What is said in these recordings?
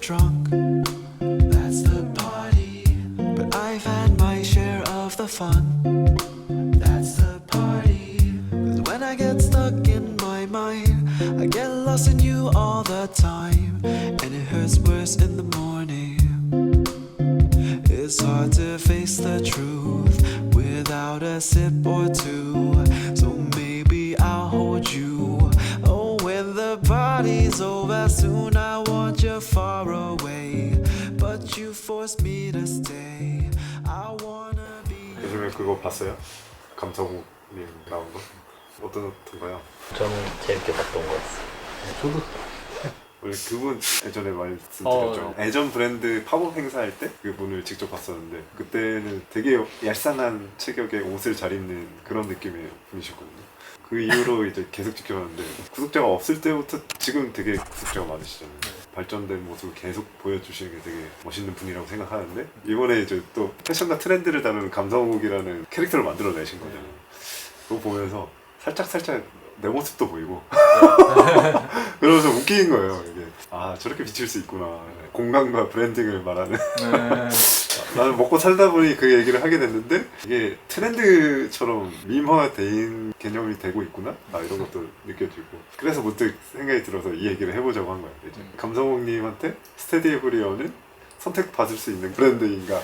drunk. That's the party. But I've had my share of the fun. That's the party. 'Cause when I get stuck in my mind, I get lost in you all the time. And it hurts worse in the morning. It's hard to face the truth without a sip or two. So maybe I'll hold you. Oh, when the party's over, soon 요즘에 그거 봤어요? 감성님 나온 거? 어떻던가요? 저는 재밌게 봤던 것 같아요. 저도 우리 그분 예전에 말씀드렸죠 어, 애전 브랜드 팝업 행사할 때 그분을 직접 봤었는데 그때는 되게 얄쌍한 체격의 옷을 잘 입는 그런 느낌의 분이셨거든요 그 이후로 이제 계속 지켜봤는데 구독자가 없을 때부터 지금 되게 구독자가 많으시잖아요 발전된 모습을 계속 보여주시는 게 되게 멋있는 분이라고 생각하는데 이번에 이제 또 패션과 트렌드를 다루는 감성욱이라는 캐릭터를 만들어내신 거잖아요. 그거 보면서 살짝 살짝 내 모습도 보이고. 그러면서 웃긴 거예요. 이게 아 저렇게 비칠 수 있구나. 공간과 브랜딩을 말하는 나는 먹고 살다 보니 그 얘기를 하게 됐는데 이게 트렌드처럼 대인 개념이 되고 있구나? 아 이런 것도 느껴지고. 그래서 문득 생각이 들어서 이 얘기를 해보자고 한 거예요 이제. 감성욱님한테 스테디 에브리어는 선택받을 수 있는 브랜드인가.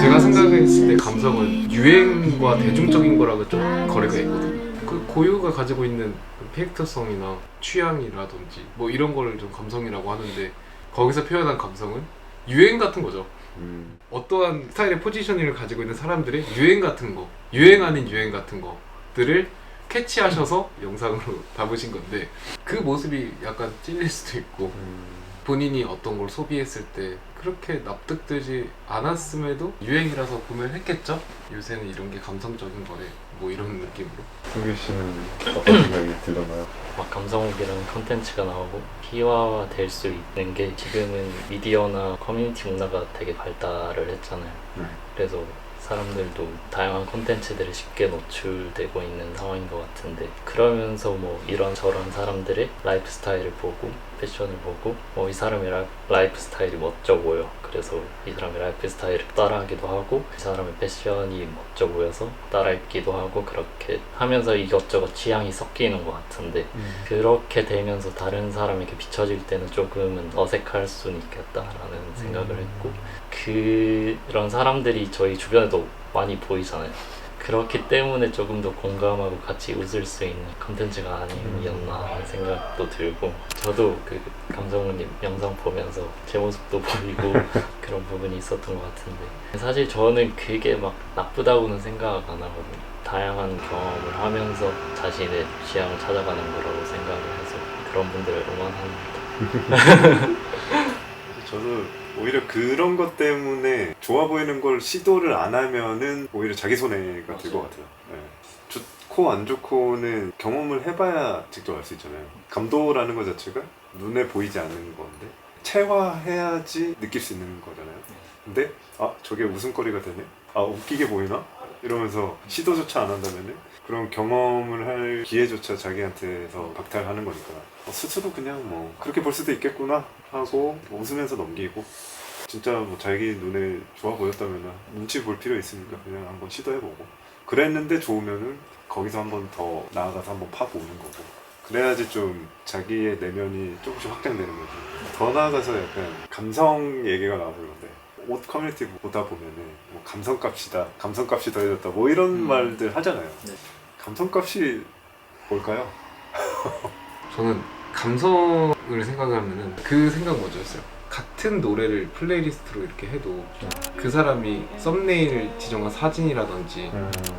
제가 생각했을 때 감성은 유행과 대중적인 거랑은 좀 거리가 있거든요. 그 고유가 가지고 있는 그 캐릭터성이나 취향이라든지 뭐 이런 거를 좀 감성이라고 하는데 거기서 표현한 감성은 유행 같은 거죠. 음, 어떠한 스타일의 포지셔닝을 가지고 있는 사람들의 유행 같은 거, 유행 아닌 유행 같은 것들을 캐치하셔서 영상으로 담으신 건데 그 모습이 약간 찔릴 수도 있고 음. 본인이 어떤 걸 소비했을 때 그렇게 납득되지 않았음에도 유행이라서 구매했겠죠? 요새는 이런 게 감성적인 거래 뭐 이런 느낌으로 승규 씨는 어떤 생각이 들던가요? 막 감성욱이라는 컨텐츠가 나오고 희화화 될 수 있는 게 지금은 미디어나 커뮤니티 문화가 되게 발달을 했잖아요. 네. 그래서 사람들도 다양한 콘텐츠들이 쉽게 노출되고 있는 상황인 것 같은데 그러면서 뭐 이런 저런 사람들의 라이프 스타일을 보고 패션을 보고 뭐 이 사람의 라, 라이프 스타일이 멋져 보여. 그래서 이 사람의 라이프 스타일을 따라하기도 하고 이 사람의 패션이 멋져 보여서 따라 입기도 하고 그렇게 하면서 이것저것 취향이 섞이는 것 같은데 그렇게 되면서 다른 사람에게 비춰질 때는 조금은 어색할 수는 있겠다라는 생각을 했고 그런 사람들이 저희 주변에도 많이 보이잖아요. 그렇기 때문에 조금 더 공감하고 같이 웃을 수 있는 컨텐츠가 아니었나 하는 생각도 들고 저도 그 감성우님 영상 보면서 제 모습도 보이고 그런 부분이 있었던 것 같은데 사실 저는 그게 막 나쁘다고는 생각 안 하거든요. 다양한 경험을 하면서 자신의 취향을 찾아가는 거라고 생각을 해서 그런 분들을 응원합니다. 저도 오히려 그런 것 때문에 좋아 보이는 걸 시도를 안 하면은 오히려 자기 손해가 될 것 같아요. 네. 좋고 안 좋고는 경험을 해봐야 직접 알 수 있잖아요. 감도라는 것 자체가 눈에 보이지 않는 건데 체화해야지 느낄 수 있는 거잖아요. 근데 아 저게 웃음거리가 되네. 아 웃기게 보이나? 이러면서 시도조차 안 한다면은 그런 경험을 할 기회조차 자기한테서 박탈하는 거니까. 어, 스스로 그냥 뭐 그렇게 볼 수도 있겠구나 하고 웃으면서 넘기고. 진짜 뭐 자기 눈에 좋아 보였다면 눈치 볼 필요 있으니까 그냥 한번 시도해보고. 그랬는데 좋으면은 거기서 한번 더 나아가서 한번 파보는 거고. 그래야지 좀 자기의 내면이 조금씩 확장되는 거지. 더 나아가서 약간 감성 얘기가 나와서 그런데 옷 커뮤니티 보다 보면은 뭐 감성값이다 감성값이 더해졌다 뭐 이런 말들 하잖아요 네. 감성값이 뭘까요? 저는 감성을 생각하면은 그 생각 먼저였어요. 같은 노래를 플레이리스트로 이렇게 해도 그 사람이 썸네일 지정한 사진이라든지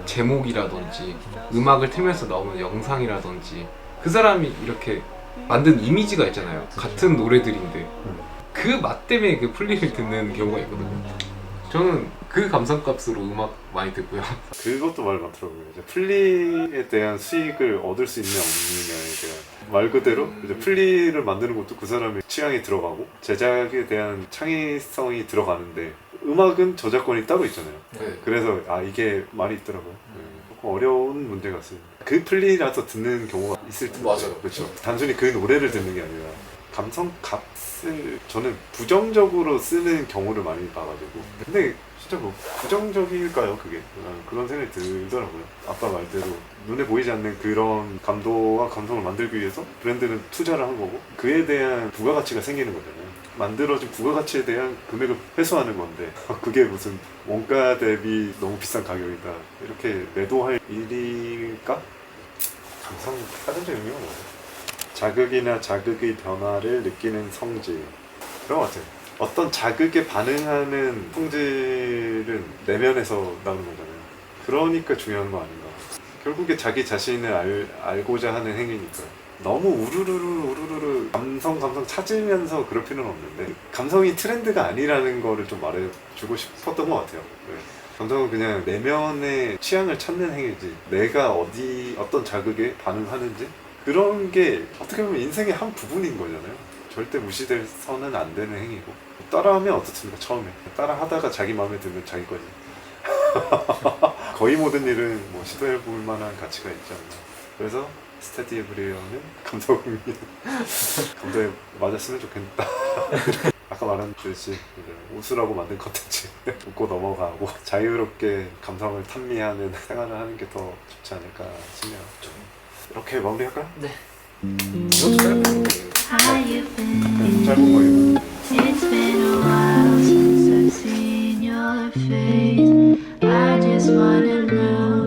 제목이라든지 음악을 틀면서 나오는 영상이라든지 그 사람이 이렇게 만든 이미지가 있잖아요. 같은 노래들인데 그 맛 때문에 그 플리를 듣는 경우가 있거든요. 저는 그 감성값으로 음악 많이 듣고요. 그것도 말 많더라고요. 이제 플리에 대한 수익을 얻을 수 있냐 없느냐에 대한 말 그대로 이제 플리를 만드는 것도 그 사람의 취향이 들어가고 제작에 대한 창의성이 들어가는데 음악은 저작권이 따로 있잖아요. 네. 그래서 아 이게 말이 있더라고요. 네. 어려운 문제 같습니다. 그 플리라서 듣는 경우가 있을 텐데. 맞아요. 그렇죠. 단순히 그 노래를 듣는 게 아니라 감성 값을 저는 부정적으로 쓰는 경우를 많이 봐가지고. 근데 진짜 뭐 부정적일까요 그게? 난 그런 생각이 들더라고요. 아까 말대로 눈에 보이지 않는 그런 감도와 감성을 만들기 위해서 브랜드는 투자를 한 거고 그에 대한 부가가치가 생기는 거잖아요. 만들어진 부가가치에 대한 금액을 회수하는 건데 그게 무슨 원가 대비 너무 비싼 가격이다 이렇게 매도할 일일까? 감성 사전적 의미가 뭐예요? 자극이나 자극의 변화를 느끼는 성질. 그런 것 같아요. 어떤 자극에 반응하는 성질은 내면에서 나오는 거잖아요. 그러니까 중요한 거 아닌가. 결국에 자기 자신을 알, 알고자 하는 행위니까. 너무 우르르르 우르르르 감성 감성 찾으면서 그럴 필요는 없는데 감성이 트렌드가 아니라는 거를 좀 말해주고 싶었던 것 같아요. 네. 감성은 그냥 내면의 취향을 찾는 행위지. 내가 어디 어떤 자극에 반응하는지 그런 게 어떻게 보면 인생의 한 부분인 거잖아요. 절대 무시돼서는 안 되는 행위고. 따라하면 어떻습니까? 처음에. 따라하다가 자기 마음에 들면 자기 거지. 거의 모든 일은 뭐 시도해 볼 만한 가치가 있지 않나. 그래서 스테디 에브리어는 감독이 감독에 맞았으면 좋겠다. 아까 말한 듯이 웃으라고 만든 컨텐츠 웃고 넘어가고 자유롭게 감성을 탐미하는 생활을 하는 게 더 좋지 않을까 싶네요 이렇게 마무리할까요? 네. 이것도 짧은 거. 네, 짧은 거 이거. It's been a while since I've seen your face. I just wanna know.